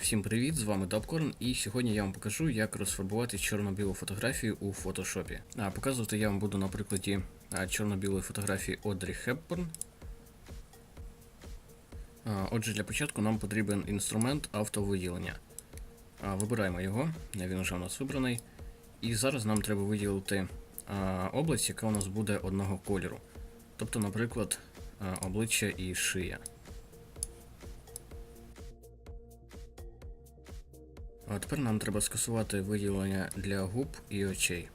Всім привіт, з вами Дабкорн, і сьогодні я вам покажу, як розфарбувати чорно-білу фотографію у фотошопі. А показувати я вам буду на прикладі чорно-білої фотографії Одрі Хепберн. Отже, для початку нам потрібен інструмент автовиділення. Вибираємо його, він вже у нас вибраний. І зараз нам треба виділити область, яка у нас буде одного кольору. Тобто, наприклад, обличчя і шия. А тепер нам треба скасувати виділення для губ і очей.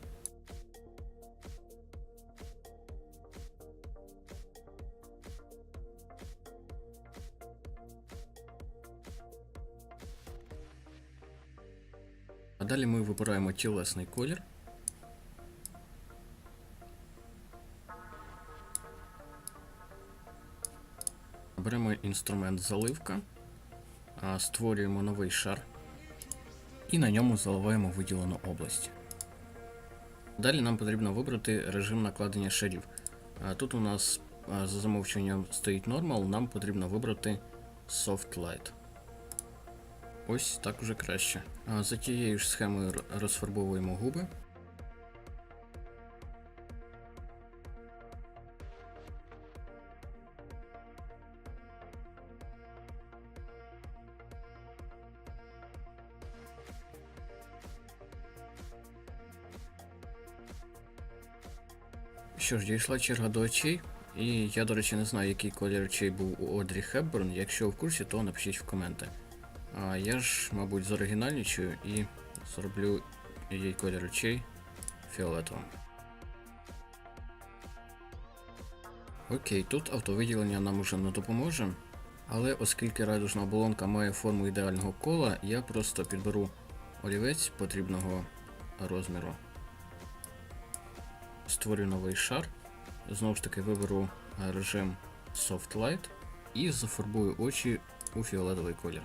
А далі ми вибираємо тілесний колір. Беремо інструмент заливка, створюємо новий шар і на ньому заливаємо виділену область. Далі нам потрібно вибрати режим накладення шарів. Тут у нас за замовчуванням стоїть Normal, нам потрібно вибрати Soft Light. Ось так уже краще. За тією ж схемою розфарбовуємо губи. Що ж, дійшла черга до очей. І я, до речі, не знаю, який колір очей був у Одрі Хепберн. Якщо в курсі, то напишіть в коменти. А я ж, мабуть, зоригінальничаю і зроблю їй колір очей фіолетовим. Окей, тут автовиділення нам уже не допоможе. Але оскільки радужна оболонка має форму ідеального кола, я просто підберу олівець потрібного розміру створю новий шар. Знову ж таки виберу е, режим Soft Light і зафарбую очі у фіолетовий колір.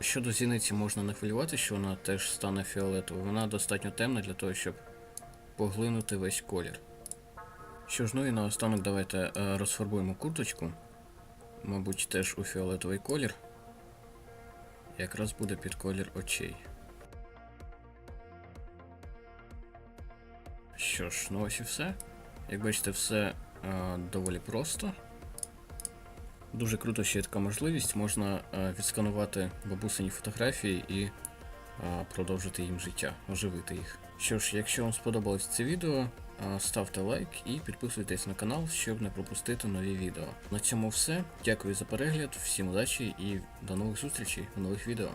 Щодо зіниці можна не хвилювати, що вона теж стане фіолетовою. Вона достатньо темна для того, щоб поглинути весь колір. Що ж, ну і наостанок давайте е, розфарбуємо курточку. Мабуть, теж у фіолетовий колір. Якраз буде під колір очей. Що ж, ну ось і все. Як бачите, все е, доволі просто. Дуже круто, що є така можливість. Можна е, відсканувати бабусині фотографії і е, продовжити їм життя, оживити їх. Що ж, якщо вам сподобалось це відео, е, ставте лайк і підписуйтесь на канал, щоб не пропустити нові відео. На цьому все. Дякую за перегляд, всім удачі і до нових зустрічей у нових відео.